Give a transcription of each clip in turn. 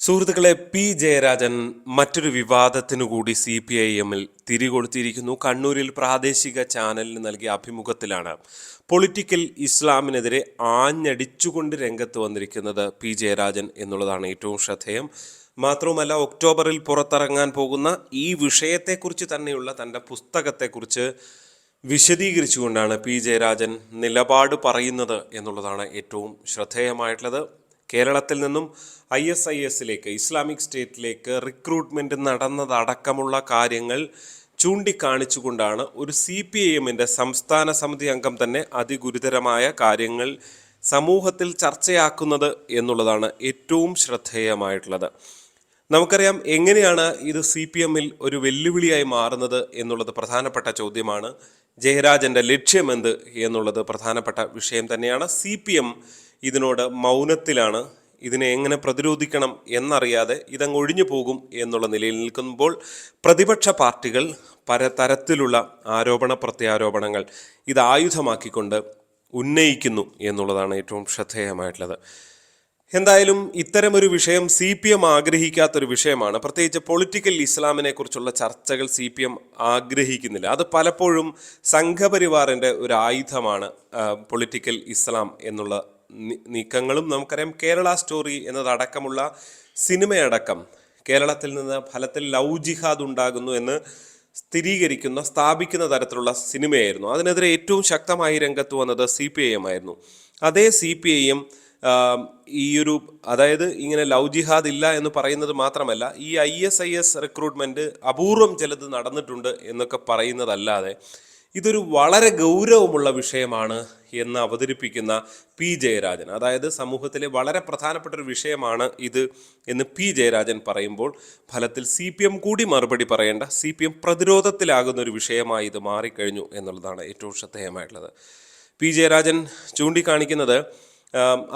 സുഹൃത്തുക്കളെ പി. ജയരാജൻ മറ്റൊരു വിവാദത്തിനു കൂടി സി പി ഐ എമ്മിൽ തിരികൊടുത്തിരിക്കുന്നു. കണ്ണൂരിൽ പ്രാദേശിക ചാനലിന് നൽകിയ അഭിമുഖത്തിലാണ്. പൊളിറ്റിക്കൽ ഇസ്ലാമിനെതിരെ ആഞ്ഞടിച്ചുകൊണ്ട് രംഗത്ത് വന്നിരിക്കുന്നത് പി. ജയരാജൻ എന്നുള്ളതാണ് ഏറ്റവും ശ്രദ്ധേയം. മാത്രവുമല്ല ഒക്ടോബറിൽ പുറത്തിറങ്ങാൻ പോകുന്ന ഈ വിഷയത്തെക്കുറിച്ച് തന്നെയുള്ള തന്റെ പുസ്തകത്തെക്കുറിച്ച് വിശദീകരിച്ചുകൊണ്ടാണ് പി. ജയരാജൻ നിലപാട് പറയുന്നത് എന്നുള്ളതാണ് ഏറ്റവും ശ്രദ്ധേയമായിട്ടുള്ളത്. കേരളത്തിൽ നിന്നും ഐ എസ് ഐ എസിലേക്ക് ഇസ്ലാമിക് സ്റ്റേറ്റിലേക്ക് റിക്രൂട്ട്മെന്റ് നടന്നതടക്കമുള്ള കാര്യങ്ങൾ ചൂണ്ടിക്കാണിച്ചുകൊണ്ടാണ് ഒരു സി പി ഐ എമ്മിന്റെ സംസ്ഥാന സമിതി അംഗം തന്നെ അതിഗുരുതരമായ കാര്യങ്ങൾ സമൂഹത്തിൽ ചർച്ചയാക്കുന്നത് എന്നുള്ളതാണ് ഏറ്റവും ശ്രദ്ധേയമായിട്ടുള്ളത്. നമുക്കറിയാം എങ്ങനെയാണ് ഇത് സി പി എമ്മിൽ ഒരു വെല്ലുവിളിയായി മാറുന്നത് എന്നുള്ളത് പ്രധാനപ്പെട്ട ചോദ്യമാണ്. ജയരാജന്റെ ലക്ഷ്യമെന്ത് എന്നുള്ളത് പ്രധാനപ്പെട്ട വിഷയം തന്നെയാണ്. സി പി എം ഇതിനോട് മൗനത്തിലാണ്. ഇതിനെ എങ്ങനെ പ്രതിരോധിക്കണം എന്നറിയാതെ ഇതങ്ങ് ഒഴിഞ്ഞു പോകും എന്നുള്ള നിലയിൽ നിൽക്കുമ്പോൾ പ്രതിപക്ഷ പാർട്ടികൾ പലതരത്തിലുള്ള ആരോപണ പ്രത്യാരോപണങ്ങൾ ഇത് ആയുധമാക്കിക്കൊണ്ട് ഉന്നയിക്കുന്നു എന്നുള്ളതാണ് ഏറ്റവും ശ്രദ്ധേയമായിട്ടുള്ളത്. എന്തായാലും ഇത്തരമൊരു വിഷയം സി പി എം ആഗ്രഹിക്കാത്തൊരു വിഷയമാണ്. പ്രത്യേകിച്ച് പൊളിറ്റിക്കൽ ഇസ്ലാമിനെ കുറിച്ചുള്ള ചർച്ചകൾ സി പി എം ആഗ്രഹിക്കുന്നില്ല. അത് പലപ്പോഴും സംഘപരിവാറിന്റെ ഒരു ആയുധമാണ് പൊളിറ്റിക്കൽ ഇസ്ലാം എന്നുള്ള നീക്കങ്ങളും നമുക്കറിയാം കേരള സ്റ്റോറി എന്നതടക്കമുള്ള സിനിമയടക്കം കേരളത്തിൽ നിന്ന് ഫലത്തിൽ ലവ് ജിഹാദ് ഉണ്ടാകുന്നു എന്ന് സ്ഥിരീകരിക്കുന്ന സ്ഥാപിക്കുന്ന തരത്തിലുള്ള സിനിമയായിരുന്നു. അതിനെതിരെ ഏറ്റവും ശക്തമായി രംഗത്ത് വന്നത് സി പി ഐ എം ആയിരുന്നു. അതേ സി പി ഐ എം ഈയൊരു അതായത് ഇങ്ങനെ ലവ് ജിഹാദ് ഇല്ല എന്ന് പറയുന്നത് മാത്രമല്ല ഈ I S I S recruitment അപൂർവം ചിലത് നടന്നിട്ടുണ്ട് എന്നൊക്കെ പറയുന്നതല്ലാതെ ഇതൊരു വളരെ ഗൗരവമുള്ള വിഷയമാണ് എന്ന് അവതരിപ്പിക്കുന്ന പി ജയരാജൻ. അതായത് സമൂഹത്തിലെ വളരെ പ്രധാനപ്പെട്ട ഒരു വിഷയമാണ് ഇത് എന്ന് പി ജയരാജൻ പറയുമ്പോൾ ഫലത്തിൽ സി പി എം കൂടി മറുപടി പറയേണ്ട സി പി എം പ്രതിരോധത്തിലാകുന്ന ഒരു വിഷയമായി ഇത് മാറിക്കഴിഞ്ഞു എന്നുള്ളതാണ് ഏറ്റവും ശ്രദ്ധേയമായിട്ടുള്ളത്. പി ജയരാജൻ ചൂണ്ടിക്കാണിക്കുന്നത്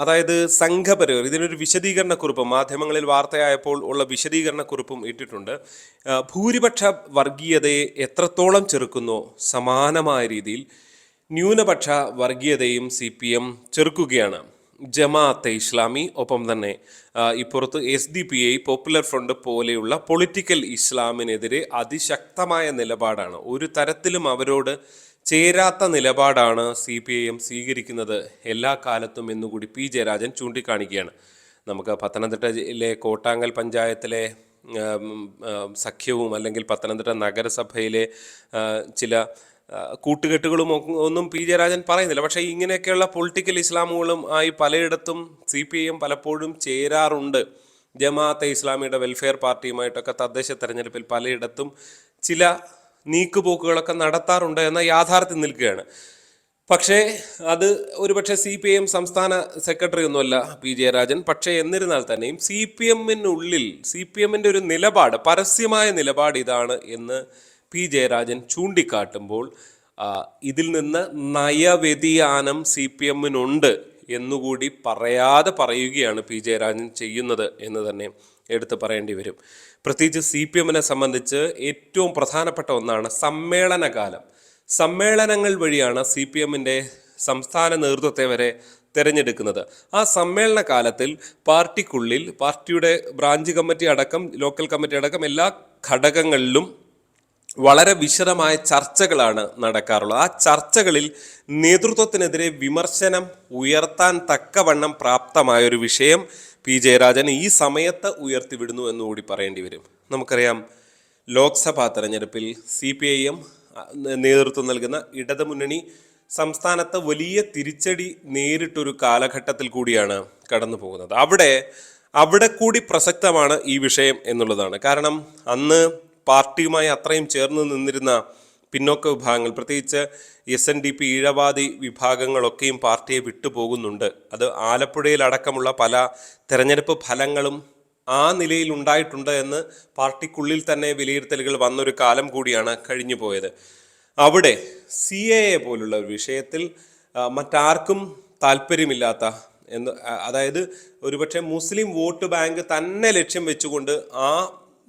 അതായത് സംഘപരിവർ ഇതിനൊരു വിശദീകരണക്കുറിപ്പ് മാധ്യമങ്ങളിൽ വാർത്തയായപ്പോൾ ഉള്ള വിശദീകരണക്കുറിപ്പും ഇട്ടിട്ടുണ്ട്. ഭൂരിപക്ഷ വർഗീയതയെ എത്രത്തോളം ചെറുക്കുന്നോ സമാനമായ രീതിയിൽ ന്യൂനപക്ഷ വർഗീയതയും സി പി എം ചെറുക്കുകയാണ്. ജമാഅത്തെ ഇസ്ലാമി ഒപ്പം തന്നെ ഇപ്പുറത്ത് S D P I Popular Front പോലെയുള്ള പൊളിറ്റിക്കൽ ഇസ്ലാമിനെതിരെ അതിശക്തമായ നിലപാടാണ്. ഒരു തരത്തിലും അവരോട് ചേരാത്ത നിലപാടാണ് സി പി ഐ എം സ്വീകരിക്കുന്നത് എല്ലാ കാലത്തും എന്നുകൂടി പി ജയരാജൻ ചൂണ്ടിക്കാണിക്കുകയാണ്. നമുക്ക് പത്തനംതിട്ട ജില്ലയിലെ കോട്ടാങ്കൽ പഞ്ചായത്തിലെ സഖ്യവും അല്ലെങ്കിൽ പത്തനംതിട്ട നഗരസഭയിലെ ചില കൂട്ടുകെട്ടുകളും ഒന്നും പി ജയരാജൻ പറയുന്നില്ല. പക്ഷേ ഇങ്ങനെയൊക്കെയുള്ള പൊളിറ്റിക്കൽ ഇസ്ലാമുകളും ആയി പലയിടത്തും സി പി ഐ എം പലപ്പോഴും ചേരാറുണ്ട്. ജമാഅത്തെ ഇസ്ലാമിയുടെ വെൽഫെയർ പാർട്ടിയുമായിട്ടൊക്കെ തദ്ദേശ തെരഞ്ഞെടുപ്പിൽ പലയിടത്തും ചില നീക്കുപോക്കുകളൊക്കെ നടത്താറുണ്ട് എന്ന യാഥാർത്ഥ്യം നിൽക്കുകയാണ്. പക്ഷേ അത് ഒരുപക്ഷെ സി പി എം സംസ്ഥാന സെക്രട്ടറി ഒന്നുമല്ല പി ജയരാജൻ. പക്ഷേ എന്നിരുന്നാൽ തന്നെയും സി പി എമ്മിനുള്ളിൽ സി പി എമ്മിന്റെ ഒരു നിലപാട് പരസ്യമായ നിലപാട് ഇതാണ് എന്ന് പി ജയരാജൻ ചൂണ്ടിക്കാട്ടുമ്പോൾ ഇതിൽ നിന്ന് നയവ്യതിയാനം സി പി എമ്മിനുണ്ട് എന്നുകൂടി പറയാതെ പറയുകയാണ് പി ജയരാജൻ ചെയ്യുന്നത് എന്ന് തന്നെ. എടുത്തു പറയേണ്ടി വരും. പ്രത്യേകിച്ച് സി പി എമ്മിനെ സംബന്ധിച്ച് ഏറ്റവും പ്രധാനപ്പെട്ട ഒന്നാണ് സമ്മേളനകാലം. സമ്മേളനങ്ങൾ വഴിയാണ് സി പി എമ്മിന്റെ സംസ്ഥാന നേതൃത്വത്തെ വരെ തിരഞ്ഞെടുക്കുന്നത്. ആ സമ്മേളന കാലത്തിൽ പാർട്ടിക്കുള്ളിൽ പാർട്ടിയുടെ ബ്രാഞ്ച് കമ്മിറ്റി അടക്കം ലോക്കൽ കമ്മിറ്റി അടക്കം എല്ലാ ഘടകങ്ങളിലും വളരെ വിശദമായ ചർച്ചകളാണ് നടക്കാറുള്ളത്. ആ ചർച്ചകളിൽ നേതൃത്വത്തിനെതിരെ വിമർശനം ഉയർത്താൻ തക്കവണ്ണം പ്രാപ്തമായ ഒരു വിഷയം പി ജയരാജൻ ഈ സമയത്ത് ഉയർത്തിവിടുന്നു എന്നുകൂടി പറയേണ്ടി വരും. നമുക്കറിയാം ലോക്സഭാ തെരഞ്ഞെടുപ്പിൽ സി പി ഐ എം നേതൃത്വം നൽകുന്ന ഇടതുമുന്നണി സംസ്ഥാനത്ത് വലിയ തിരിച്ചടി നേരിട്ടൊരു കാലഘട്ടത്തിൽ കൂടിയാണ് കടന്നു പോകുന്നത്. അവിടെ അവിടെ കൂടി പ്രസക്തമാണ് ഈ വിഷയം എന്നുള്ളതാണ്. കാരണം അന്ന് പാർട്ടിയുമായി അത്രയും ചേർന്ന് നിന്നിരുന്ന പിന്നോക്ക വിഭാഗങ്ങൾ പ്രത്യേകിച്ച് എസ് എൻ ഡി പി ഈഴവാദി വിഭാഗങ്ങളൊക്കെയും പാർട്ടിയെ വിട്ടുപോകുന്നുണ്ട്. അത് ആലപ്പുഴയിലടക്കമുള്ള പല തെരഞ്ഞെടുപ്പ് ഫലങ്ങളും ആ നിലയിൽ ഉണ്ടായിട്ടുണ്ട് എന്ന് പാർട്ടിക്കുള്ളിൽ തന്നെ വിലയിരുത്തലുകൾ വന്നൊരു കാലം കൂടിയാണ് കഴിഞ്ഞു പോയത് അവിടെ സി എ എ പോലുള്ള ഒരു വിഷയത്തിൽ മറ്റാർക്കും താല്പര്യമില്ലാത്ത എന്ന് അതായത് ഒരുപക്ഷെ മുസ്ലിം വോട്ട് ബാങ്ക് തന്നെ ലക്ഷ്യം വെച്ചുകൊണ്ട് ആ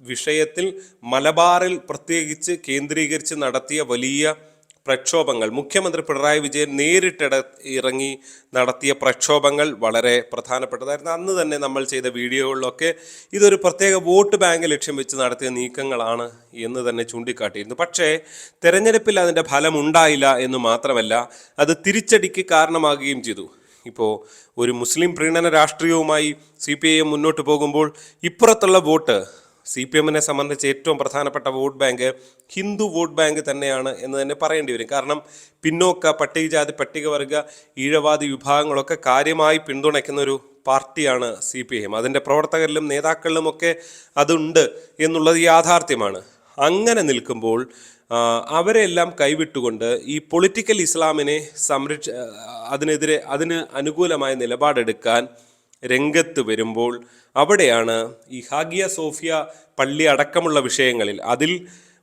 വിഷയത്തിൽ മലബാറിൽ പ്രത്യേകിച്ച് കേന്ദ്രീകരിച്ച് നടത്തിയ വലിയ പ്രക്ഷോഭങ്ങൾ. മുഖ്യമന്ത്രി പിണറായി വിജയൻ നേരിട്ടിട ഇറങ്ങി നടത്തിയ പ്രക്ഷോഭങ്ങൾ വളരെ പ്രധാനപ്പെട്ടതായിരുന്നു. അന്ന് തന്നെ നമ്മൾ ചെയ്ത വീഡിയോകളിലൊക്കെ ഇതൊരു പ്രത്യേക വോട്ട് ബാങ്ക് ലക്ഷ്യം വെച്ച് നടത്തിയ നീക്കങ്ങളാണ് എന്ന് തന്നെ ചൂണ്ടിക്കാട്ടിയിരുന്നു. പക്ഷേ തെരഞ്ഞെടുപ്പിൽ അതിന്റെ ഫലം ഉണ്ടായില്ല എന്ന് മാത്രമല്ല അത് തിരിച്ചടിക്ക് കാരണമാകുകയും ചെയ്തു. ഇപ്പോൾ ഒരു മുസ്ലിം പ്രീണന രാഷ്ട്രീയവുമായി സി പി ഐ എം മുന്നോട്ട് പോകുമ്പോൾ ഇപ്പുറത്തുള്ള വോട്ട് സി പി എമ്മിനെ സംബന്ധിച്ച് ഏറ്റവും പ്രധാനപ്പെട്ട vote bank Hindu vote bank തന്നെയാണ് എന്ന് തന്നെ പറയേണ്ടി വരും. കാരണം പിന്നോക്ക പട്ടികജാതി പട്ടികവർഗ ഈഴവാദി വിഭാഗങ്ങളൊക്കെ കാര്യമായി പിന്തുണയ്ക്കുന്ന ഒരു പാർട്ടിയാണ് സി പി എം. അതിന്റെ പ്രവർത്തകരിലും നേതാക്കളിലുമൊക്കെ അതുണ്ട് എന്നുള്ളത് യാഥാർത്ഥ്യമാണ്. അങ്ങനെ നിൽക്കുമ്പോൾ അവരെല്ലാം കൈവിട്ടുകൊണ്ട് ഈ പൊളിറ്റിക്കൽ ഇസ്ലാമിനെ സംരക്ഷ അതിനെതിരെ അതിന് അനുകൂലമായ നിലപാടെടുക്കാൻ രംഗത്ത് വരുമ്പോൾ അവിടെയാണ് ഈ ഹാഗിയ സോഫിയ പള്ളി അടക്കമുള്ള വിഷയങ്ങളിൽ. അതിൽ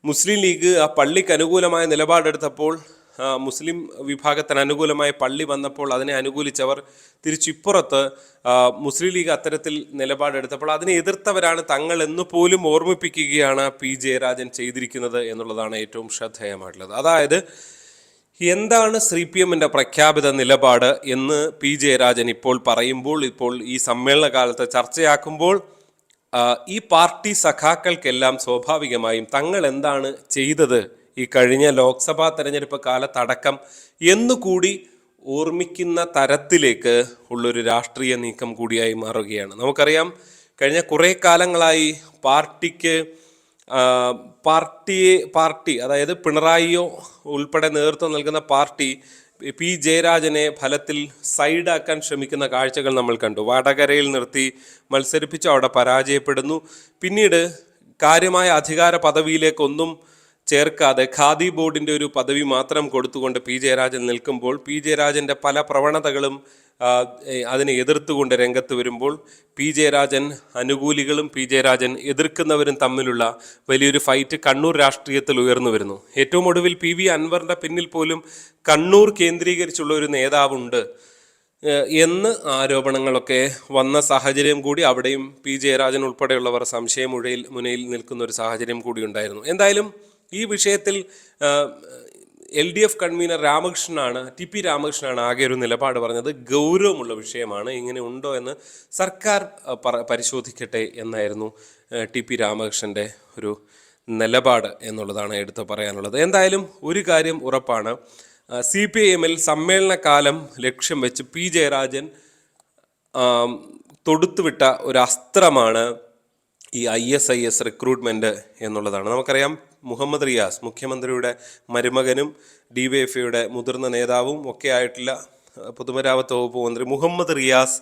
മുസ്ലിം ലീഗ് ആ പള്ളിക്ക് അനുകൂലമായ നിലപാടെടുത്തപ്പോൾ മുസ്ലിം വിഭാഗത്തിന് അനുകൂലമായ പള്ളി വന്നപ്പോൾ അതിനെ അനുകൂലിച്ചവർ തിരിച്ചിപ്പുറത്ത് മുസ്ലിം ലീഗ് അത്തരത്തിൽ നിലപാടെടുത്തപ്പോൾ അതിനെ എതിർത്തവരാണ് തങ്ങൾ എന്ന് പോലും ഓർമ്മിപ്പിക്കുകയാണ് പി ജയരാജൻ ചെയ്തിരിക്കുന്നത് എന്നുള്ളതാണ് ഏറ്റവും ശ്രദ്ധേയമായിട്ടുള്ളത്. അതായത് എന്താണ് സി പി എമ്മിന്റെ പ്രഖ്യാപിത നിലപാട് എന്ന് പി ജയരാജൻ ഇപ്പോൾ പറയുമ്പോൾ ഇപ്പോൾ ഈ സമ്മേളന കാലത്ത് ചർച്ചയാക്കുമ്പോൾ ഈ പാർട്ടി സഖാക്കൾക്കെല്ലാം സ്വാഭാവികമായും തങ്ങൾ എന്താണ് ചെയ്തത് ഈ കഴിഞ്ഞ ലോക്സഭാ തെരഞ്ഞെടുപ്പ് കാലത്തടക്കം എന്നുകൂടി ഓർമ്മിക്കുന്ന തരത്തിലേക്ക് ഉള്ളൊരു രാഷ്ട്രീയ നീക്കം കൂടിയായി മാറുകയാണ്. നമുക്കറിയാം കഴിഞ്ഞ കുറേ കാലങ്ങളായി പാർട്ടിക്ക് പാർട്ടിയെ പാർട്ടി അതായത് പിണറായിയോ ഉൾപ്പെടെ നേതൃത്വം നൽകുന്ന പാർട്ടി പി ജയരാജനെ ഫലത്തിൽ സൈഡാക്കാൻ ശ്രമിക്കുന്ന കാഴ്ചകൾ നമ്മൾ കണ്ടു. വടകരയിൽ നിർത്തി മത്സരിപ്പിച്ചു അവിടെ പരാജയപ്പെടുന്നു. പിന്നീട് കാര്യമായ അധികാര പദവിയിലേക്കൊന്നും ചേർക്കാതെ ഖാദി ബോർഡിന്റെ ഒരു പദവി മാത്രം കൊടുത്തുകൊണ്ട് പി ജയരാജൻ നിൽക്കുമ്പോൾ പി ജയരാജന്റെ പല പ്രവണതകളും അതിനെ എതിർത്തുകൊണ്ട് രംഗത്ത് വരുമ്പോൾ പി ജയരാജൻ അനുകൂലികളും പി ജയരാജൻ എതിർക്കുന്നവരും തമ്മിലുള്ള വലിയൊരു ഫൈറ്റ് കണ്ണൂർ രാഷ്ട്രീയത്തിൽ ഉയർന്നു വരുന്നു. ഏറ്റവും ഒടുവിൽ പി വി അൻവറിന്റെ പിന്നിൽ പോലും കണ്ണൂർ കേന്ദ്രീകരിച്ചുള്ള ഒരു നേതാവുണ്ട് എന്ന് ആരോപണങ്ങളൊക്കെ വന്ന സാഹചര്യം കൂടി അവിടെയും പി ജയരാജൻ ഉൾപ്പെടെയുള്ളവർ സംശയമുഴയിൽ മുനയിൽ നിൽക്കുന്ന ഒരു സാഹചര്യം കൂടി ഉണ്ടായിരുന്നു. എന്തായാലും ഈ വിഷയത്തിൽ എൽ ഡി എഫ് കൺവീനർ രാമകൃഷ്ണനാണ് ടി പി രാമകൃഷ്ണനാണ് ആകെ ഒരു നിലപാട് പറഞ്ഞത്. ഗൗരവമുള്ള വിഷയമാണ്. ഇങ്ങനെ ഉണ്ടോ എന്ന് സർക്കാർ പരിശോധിക്കട്ടെ എന്നായിരുന്നു ടി പി രാമകൃഷ്ണന്റെ ഒരു നിലപാട് എന്നുള്ളതാണ് എടുത്തു പറയാനുള്ളത്. എന്തായാലും ഒരു കാര്യം ഉറപ്പാണ്. സി പി ഐ എമ്മിൽ സമ്മേളനകാലം ലക്ഷ്യം വെച്ച് പി ജയരാജൻ തൊടുത്തുവിട്ട ഒരു അസ്ത്രമാണ് ഈ I S I S recruitment എന്നുള്ളതാണ്. നമുക്കറിയാം മുഹമ്മദ് റിയാസ് മുഖ്യമന്ത്രിയുടെ മരുമകനും ഡി വൈ എഫ് മുതിർന്ന നേതാവും ഒക്കെ ആയിട്ടുള്ള പൊതുമരാമത്ത് വകുപ്പ് മന്ത്രി മുഹമ്മദ് റിയാസ്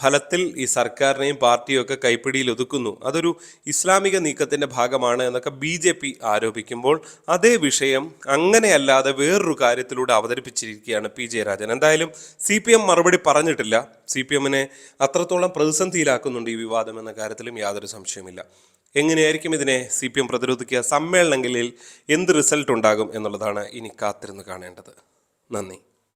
ഫലത്തിൽ ഈ സർക്കാരിനെയും പാർട്ടിയും ഒക്കെ കൈപ്പിടിയിൽ ഒതുക്കുന്നു. അതൊരു ഇസ്ലാമിക നീക്കത്തിന്റെ ഭാഗമാണ് എന്നൊക്കെ ബി ജെ പി ആരോപിക്കുമ്പോൾ അതേ വിഷയം അങ്ങനെയല്ലാതെ വേറൊരു കാര്യത്തിലൂടെ അവതരിപ്പിച്ചിരിക്കുകയാണ് പി ജയരാജൻ. എന്തായാലും സി പി എം മറുപടി പറഞ്ഞിട്ടില്ല. സി പി എമ്മിനെ അത്രത്തോളം പ്രതിസന്ധിയിലാക്കുന്നുണ്ട് ഈ വിവാദം എന്ന കാര്യത്തിലും യാതൊരു സംശയമില്ല എങ്ങനെയായിരിക്കും ഇതിനെ സി പി എം പ്രതിരോധിക്കുക? സമ്മേളനങ്ങളിൽ എന്ത് റിസൾട്ട് ഉണ്ടാകും എന്നുള്ളതാണ് ഇനി കാത്തിരുന്ന് കാണേണ്ടത്. നന്ദി.